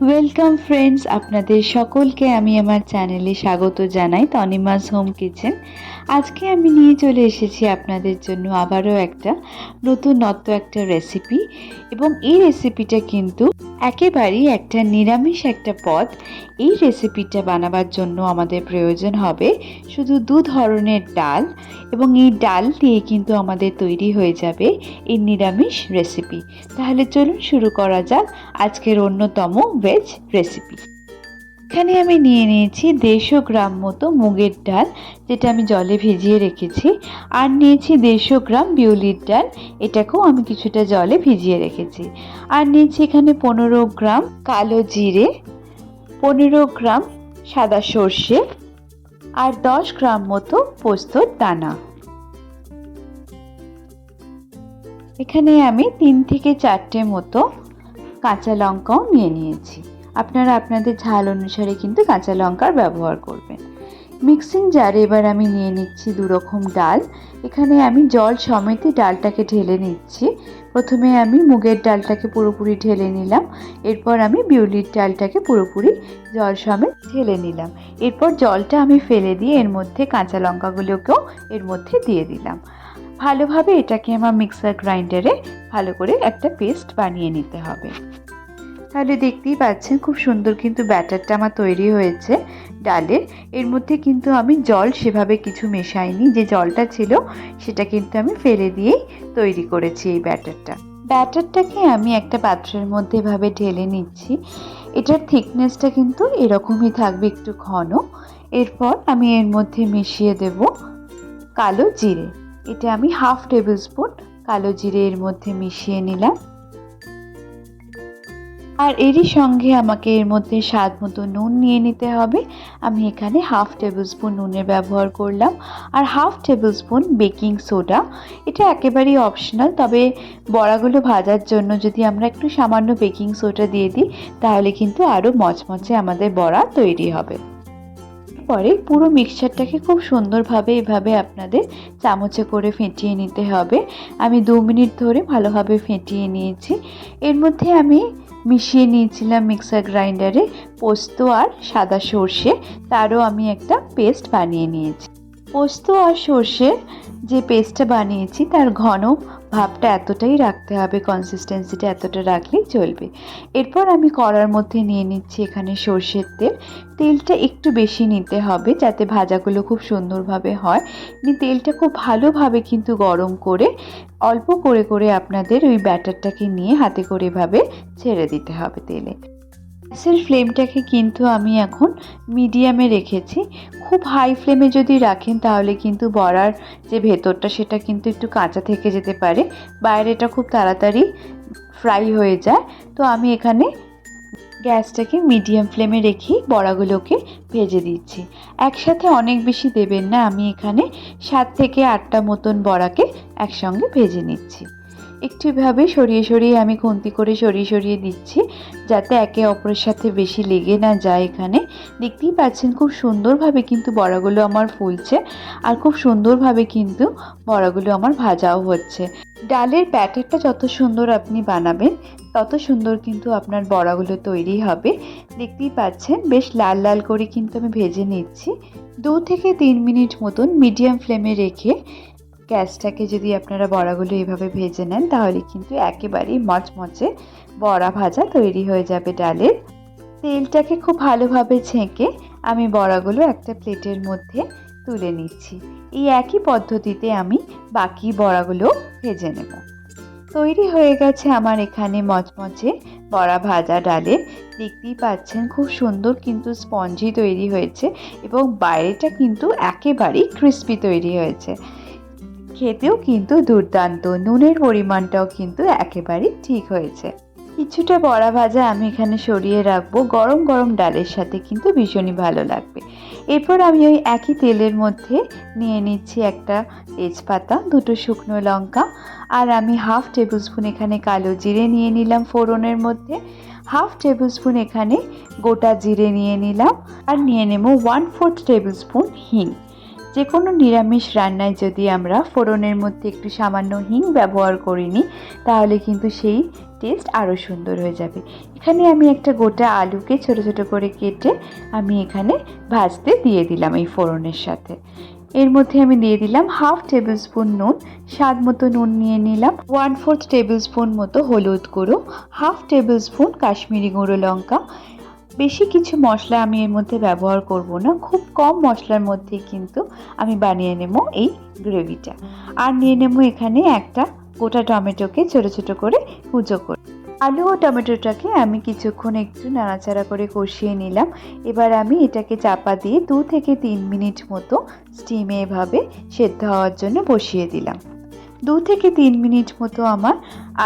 Welcome friends আপনাদের সকলকে আমি আমার চ্যানেলে স্বাগত জানাই তনিমাস হোম কিচেন আজকে আমি নিয়ে চলে এসেছি আপনাদের জন্য আবারও একটা নতুনত্ব একটা রেসিপি এবং এই রেসিপিটা কিন্তু একেবারেই একটা নিরামিষ একটা পদ। এই রেসিপিটা বানাবার জন্য আমাদের প্রয়োজন হবে শুধু দু ধরনের ডাল এবং এই ডাল দিয়ে কিন্তু আমাদের তৈরি হয়ে যাবে এই নিরামিষ রেসিপি তাহলে চলুন শুরু করা যাক আজকের অন্যতম ভেজ রেসিপি এখানে আমি নিয়ে নিয়েছি দেড়শো গ্রাম মতো মুগের ডাল, যেটা আমি জলে ভিজিয়ে রেখেছি। আর নিয়েছি দেড়শো গ্রাম বিউলির ডাল, এটাকেও আমি কিছুটা জলে ভিজিয়ে রেখেছি। আর নিয়েছি এখানে পনেরো গ্রাম কালো জিরে, পনেরো গ্রাম সাদা সর্ষে, আর দশ গ্রাম মতো পোস্তর দানা। এখানে আমি তিন থেকে চারটে মতো কাঁচা লঙ্কাও নিয়ে নিয়েছি। আপনারা আপনাদের ঝাল অনুসারে কিন্তু কাঁচা লঙ্কার ব্যবহার করবেন। মিক্সিং জারে এবার আমি নিয়ে নিচ্ছি দু রকম ডাল। এখানে আমি জল সমেতই ডালটাকে ঢেলে নিচ্ছি। প্রথমে আমি মুগের ডালটাকে পুরোপুরি ঢেলে নিলাম। এরপর আমি বিউলির ডালটাকে পুরোপুরি জল সমেত ঢেলে নিলাম। এরপর জলটা আমি ফেলে দিয়ে এর মধ্যে কাঁচা লঙ্কাগুলোকেও এর মধ্যে দিয়ে দিলাম। ভালোভাবে এটাকে আমার মিক্সার গ্রাইন্ডারে ভালো করে একটা পেস্ট বানিয়ে নিতে হবে। তাহলে দেখতেই পাচ্ছেন খুব সুন্দর কিন্তু ব্যাটারটা আমার তৈরি হয়েছে ডালের। এর মধ্যে কিন্তু আমি জল সেভাবে কিছু মেশাইনি, যে জলটা ছিল সেটা কিন্তু আমি ফেলে দিয়েই তৈরি করেছি এই ব্যাটারটা। ব্যাটারটাকে আমি একটা পাত্রের মধ্যে এভাবে ঢেলে নিচ্ছি। এটার থিকনেসটা কিন্তু এরকমই থাকবে একটু ঘন। এরপর আমি এর মধ্যে মিশিয়ে দেব কালো জিরে। এটা আমি হাফ টেবিল স্পুন কালো জিরে এর মধ্যে মিশিয়ে নিলাম। আর এরই সঙ্গে আমাকে এর মধ্যে স্বাদ মতো নুন নিয়ে নিতে হবে। আমি এখানে হাফ টেবিল স্পুন নুনের ব্যবহার করলাম আর half tablespoon baking soda. এটা একেবারেই অপশনাল তবে বড়াগুলো ভাজার জন্য যদি আমরা একটু সামান্য বেকিং সোডা দিয়ে দিই, তাহলে কিন্তু আরও মচমচে আমাদের বড়া তৈরি হবে। পরে পুরো মিক্সচারটাকে খুব সুন্দরভাবে এভাবে আপনাদের চামচে করে ফেটিয়ে নিতে হবে। আমি দু মিনিট ধরে ভালোভাবে ফেটিয়ে নিয়েছি। এর মধ্যে আমি মিশিয়ে নিয়েছিলাম মিক্সার গ্রাইন্ডারে পোস্ত আর সাদা সর্ষে। তারও আমি একটা পেস্ট বানিয়ে নিয়েছি। পোস্ত আর সর্ষে যে পেস্টটা বানিয়েছি, তার ঘন ভাবটা এতটাই রাখতে হবে কনসিস্টেন্সিটা এতটা রাখলেই চলবে। এরপর আমি কড়ার মধ্যে নিয়ে নিচ্ছি এখানে সর্ষের তেল। তেলটা একটু বেশি নিতে হবে যাতে ভাজাগুলো খুব সুন্দরভাবে হয়। তেলটা খুব ভালোভাবে কিন্তু গরম করে, অল্প করে করে আপনাদের ওই ব্যাটারটাকে নিয়ে হাতে করে এভাবে ছেড়ে দিতে হবে তেলে। গ্যাসের ফ্লেমটাকে কিন্তু আমি এখন মিডিয়ামে রেখেছি। খুব হাই ফ্লেমে যদি রাখেন তাহলে কিন্তু বড়ার যে ভেতরটা সেটা কিন্তু একটু কাঁচা থেকে যেতে পারে। বাইরেটা খুব তাড়াতাড়ি ফ্রাই হয়ে যায়। তো আমি এখানে গ্যাসটাকে মিডিয়াম ফ্লেমে রেখেই বড়াগুলোকে ভেজে দিচ্ছি। একসাথে অনেক বেশি দেবেন না, আমি এখানে সাত থেকে আটটা মতন বড়াকে একসঙ্গে ভেজে নিচ্ছি। একটু এভাবে সরিয়ে সরিয়ে আমি খুন্তি করে সরিয়ে সরিয়ে দিচ্ছি, যাতে একে অপরের সাথে বেশি লেগে না যায় এখানে। দেখতেই পাচ্ছেন খুব সুন্দরভাবে কিন্তু বড়াগুলো আমার ফুলছে, আর খুব সুন্দরভাবে কিন্তু বড়াগুলো আমার ভাজাও হচ্ছে। ডালের ব্যাটারটা যত সুন্দর আপনি বানাবেন, তত সুন্দর কিন্তু আপনার বড়াগুলো তৈরি হবে। দেখতেই পাচ্ছেন, বেশ লাল লাল করে কিন্তু আমি ভেজে নিচ্ছি। দু থেকে তিন মিনিট মতন মিডিয়াম ফ্লেমে রেখে গ্যাসটাকে যদি আপনারা বড়াগুলো এভাবে ভেজে নেন, তাহলে কিন্তু একেবারেই মচমচে বড়া ভাজা তৈরি হয়ে যাবে ডালের। তেলটাকে খুব ভালোভাবে ছেঁকে আমি বড়াগুলো একটা প্লেটের মধ্যে তুলে নিচ্ছি। এই একই পদ্ধতিতে আমি বাকি বড়াগুলো ভেজে নেব। তৈরি হয়ে গেছে আমার এখানে মচমচে বড়া ভাজা ডালের দেখতেই পাচ্ছেন খুব সুন্দর কিন্তু স্পঞ্জি তৈরি হয়েছে এবং বাইরেটা কিন্তু একেবারেই ক্রিস্পি তৈরি হয়েছে। খেতেও কিন্তু দুর্দান্ত। নুনের পরিমাণটাও কিন্তু একেবারেই ঠিক হয়েছে। কিছুটা বড়া ভাজা আমি এখানে সরিয়ে রাখব। গরম গরম ডালের সাথে কিন্তু ভীষণই ভালো লাগবে। এরপর আমি ওই একই তেলের মধ্যে নিয়ে নিচ্ছি একটা তেজপাতা, দুটো শুকনো লঙ্কা আর আমি হাফ টেবিল স্পুন এখানে কালো জিরে নিয়ে নিলাম ফোড়নের মধ্যে। হাফ টেবিল স্পুন এখানে গোটা জিরে নিয়ে নিলাম আর নিয়ে নেব ওয়ান ফোর্থ টেবিল স্পুন হিং। যে কোনো নিরামিষ রান্নায় যদি আমরা ফোড়নের মধ্যে একটু সামান্য হিং ব্যবহার করিনি তাহলে কিন্তু সেই টেস্ট আরও সুন্দর হয়ে যাবে। এখানে আমি একটা গোটা আলুকে ছোট ছোট করে কেটে আমি এখানে ভাজতে দিয়ে দিলাম এই ফোড়নের সাথে। এর মধ্যে আমি দিয়ে দিলাম হাফ টেবিল স্পুন নুন, স্বাদ মতো নুন নিয়ে নিলাম ওয়ান ফোর্থ টেবিল স্পুন মতো হলুদ গুঁড়ো, হাফ টেবিল স্পুন কাশ্মীরি গুঁড়ো লঙ্কা বেশি কিছু মশলা আমি এর মধ্যে ব্যবহার করব না, খুব কম মশলার মধ্যে কিন্তু আমি বানিয়ে নেব এই গ্রেভিটা। আর নিয়ে নেব এখানে একটা গোটা টমেটোকে ছোট ছোট করে কুচো করে। আলু ও টমেটোটাকে আমি কিছুক্ষণ একটু নাড়াচাড়া করে কষিয়ে নিলাম। এবার আমি এটাকে চাপা দিয়ে দু থেকে তিন মিনিট মতো স্টিমে এভাবে সেদ্ধ হওয়ার জন্য বসিয়ে দিলাম। দু থেকে তিন মিনিট মতো আমার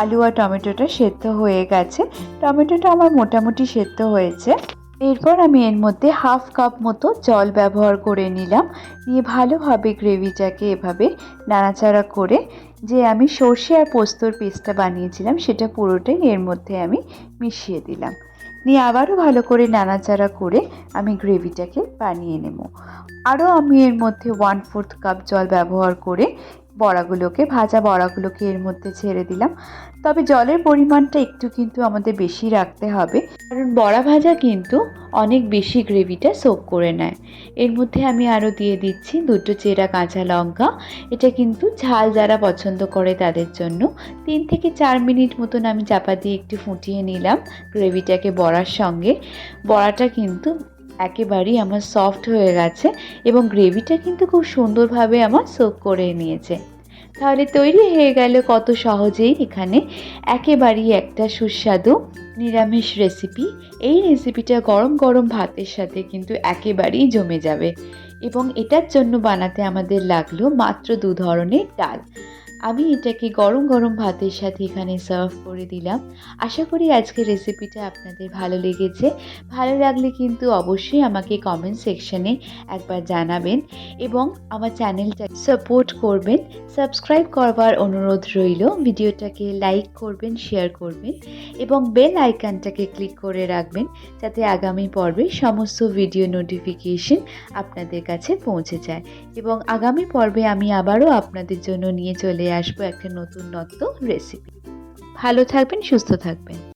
আলু আর টমেটোটা সেদ্ধ হয়ে গেছে। টমেটোটা আমার মোটামুটি সেদ্ধ হয়েছে। এরপর আমি এর মধ্যে হাফ কাপ মতো জল ব্যবহার করে নিলাম। নিয়ে ভালোভাবে গ্রেভিটাকে এভাবে নাড়াচাড়া করে, যে আমি সর্ষে আর পোস্তর পেস্টটা বানিয়েছিলাম, সেটা পুরোটাই এর মধ্যে আমি মিশিয়ে দিলাম। নিয়ে আবারও ভালো করে নাড়াচাড়া করে আমি গ্রেভিটাকে বানিয়ে নেব। আরও আমি এর মধ্যে ওয়ান ফোর্থ কাপ জল ব্যবহার করে বড়াগুলোকে, ভাজা বড়াগুলোকে এর মধ্যে ছেড়ে দিলাম। তবে জলের পরিমাণটা একটু কিন্তু আমাদের বেশি রাখতে হবে। কারণ বড়া ভাজা কিন্তু অনেক বেশি গ্রেভিটা সোক করে নেয়। এর মধ্যে আমি আরও দিয়ে দিচ্ছি দুটো চেরা কাঁচা লঙ্কা। এটা কিন্তু ঝাল যারা পছন্দ করে তাদের জন্য। তিন থেকে চার মিনিট মতন আমি চাপা দিয়ে একটু ফুটিয়ে নিলাম গ্রেভিটাকে বড়ার সঙ্গে। বড়াটা কিন্তু একেবারেই আমার সফট হয়ে গেছে এবং গ্রেভিটা কিন্তু খুব সুন্দরভাবে আমার সোক করে নিয়েছে। তাহলে তৈরি হয়ে গেল কত সহজেই এখানে। একেবারেই একটা সুস্বাদু নিরামিষ রেসিপি এই রেসিপিটা গরম গরম ভাতের সাথে কিন্তু একেবারেই জমে যাবে। এবং এটার জন্য বানাতে আমাদের লাগল মাত্র দু ধরনের ডাল। আমি এটাকে গরম গরম ভাতের সাথে এখানে সার্ভ করে দিলাম। আশা করি আজকের রেসিপিটা আপনাদের ভালো লেগেছে। ভালো লাগলে কিন্তু অবশ্যই আমাকে কমেন্ট সেকশনে একবার জানাবেন এবং আমার চ্যানেলটা সাপোর্ট করবেন। সাবস্ক্রাইব করবার অনুরোধ রইল। ভিডিওটাকে লাইক করবেন শেয়ার করবেন এবং বেল আইকনটাকে ক্লিক করে রাখবেন যাতে আগামী পর্বে সমস্ত ভিডিও নোটিফিকেশন আপনাদের কাছে পৌঁছে যায়। এবং আগামী পর্বে আমি আবারও আপনাদের জন্য নিয়ে চলে আসব একটা নতুন নতুন রেসিপি ভালো থাকবেন সুস্থ থাকবেন।